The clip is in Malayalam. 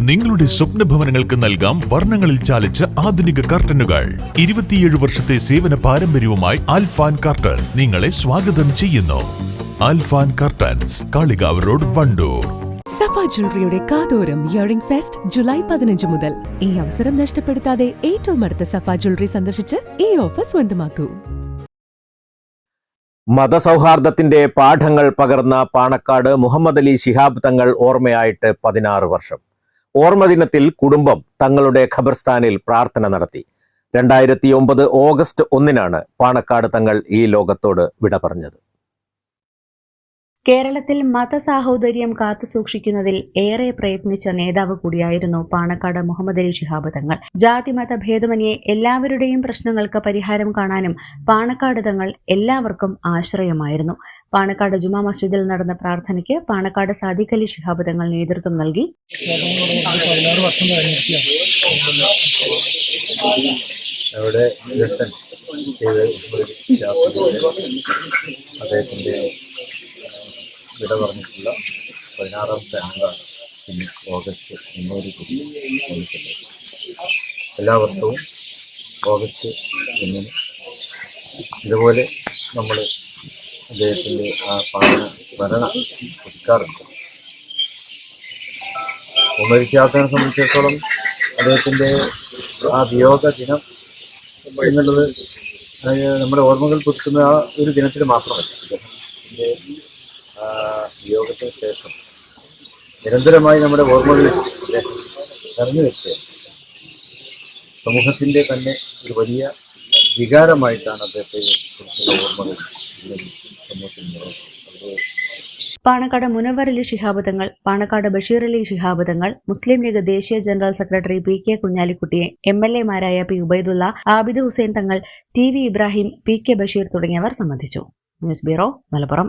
നിങ്ങളുടെ സ്വപ്ന ഭവനങ്ങൾക്ക് നൽകാം വർണങ്ങളിൽ ചാലിച്ച ആധുനിക കർട്ടനുകൾ. ഇരുപത്തിയേഴ് വർഷത്തെ സേവന പാരമ്പര്യവുമായി ആൽഫാൻ കർട്ടൻ നിങ്ങളെ സ്വാഗതം ചെയ്യുന്നു. Alfan curtains Kalikavu road Wandoor. സഫ ജ്വല്ലറിയുടെ കാതോരം ഇയറിംഗ് ഫെസ്റ്റ് ജൂലൈ പതിനഞ്ച് മുതൽ. ഈ അവസരം നഷ്ടപ്പെടുത്താതെ ഏറ്റവും അടുത്ത സഫ ജ്വല്ലറി സന്ദർശിച്ച് ഈ ഓഫർ സ്വന്തമാക്കൂ. മതസൗഹാർദ്ദത്തിന്റെ പാഠങ്ങൾ പകർന്ന പാണക്കാട് മുഹമ്മദ് അലി ശിഹാബ് തങ്ങൾ ഓർമ്മയായിട്ട് പതിനാറ് വർഷം. ഓർമ്മ ദിനത്തിൽ കുടുംബം തങ്ങളുടെ ഖബർസ്ഥാനിൽ പ്രാർത്ഥന നടത്തി. രണ്ടായിരത്തി ഒമ്പത് ഓഗസ്റ്റ് ഒന്നിനാണ് പാണക്കാട് തങ്ങൾ ഈ ലോകത്തോട് വിട പറഞ്ഞത്. കേരളത്തിൽ മതസാഹോദര്യം കാത്തുസൂക്ഷിക്കുന്നതിൽ ഏറെ പ്രയത്നിച്ച നേതാവ് കൂടിയായിരുന്നു പാണക്കാട് മുഹമ്മദ് അലി ശിഹാബ് തങ്ങൾ. ജാതിമത ഭേദമന്യേ എല്ലാവരുടെയും പ്രശ്നങ്ങൾക്ക് പരിഹാരം കാണാനും പാണക്കാട് തങ്ങൾ എല്ലാവർക്കും ആശ്രയമായിരുന്നു. പാണക്കാട് ജുമാ മസ്ജിദിൽ നടന്ന പ്രാർത്ഥനയ്ക്ക് പാണക്കാട് സാദിഖ് അലി ശിഹാബ് തങ്ങൾ നേതൃത്വം നൽകി. അവിടെ അദ്ദേഹത്തിന്റെ വിട പറഞ്ഞിട്ടുള്ള പതിനാറാമത്തെ ആണ്ടാണ് ഇന്ന് ഓഗസ്റ്റ് മുന്നൂറ് കോടി എല്ലാ വർഷവും ഓഗസ്റ്റ് ഒന്നിന് ഇതുപോലെ നമ്മൾ അദ്ദേഹത്തിന്റെ ആ പാലന ഭരണ പുരസ്കാറുണ്ട് ഉമരിക്കാത്തതിനെ സംബന്ധിച്ചിടത്തോളം അദ്ദേഹത്തിന്റെ ആ വിയോഗ ദിനം എന്നുള്ളത് നമ്മുടെ ഓർമ്മകൾ പുതുക്കുന്ന ആ ഒരു ദിനത്തിൽ മാത്രമല്ല. അദ്ദേഹത്തിന്റെ ആ വിയോഗത്തിന് ശേഷം നിരന്തരമായി നമ്മുടെ ഓർമ്മകളിൽ നിറഞ്ഞു വെക്കുകയാണ് സമൂഹത്തിന്റെ തന്നെ ഒരു വലിയ വികാരമായിട്ടാണ് അദ്ദേഹത്തെ ഓർമ്മകൾ സമൂഹത്തിൽ പാണക്കാട് മുനവർ അലി ശിഹാബ് തങ്ങൾ പാണക്കാട് ബഷീർ അലി ശിഹാബ് തങ്ങൾ മുസ്ലിം ലീഗ് ദേശീയ ജനറൽ സെക്രട്ടറി പി കെ കുഞ്ഞാലിക്കുട്ടിയെ M L എമാരായ P Ubaidullah Abid Hussain Thangal T V Ibrahim P K Basheer തുടങ്ങിയവർ സംബന്ധിച്ചു. News bureau Malappuram.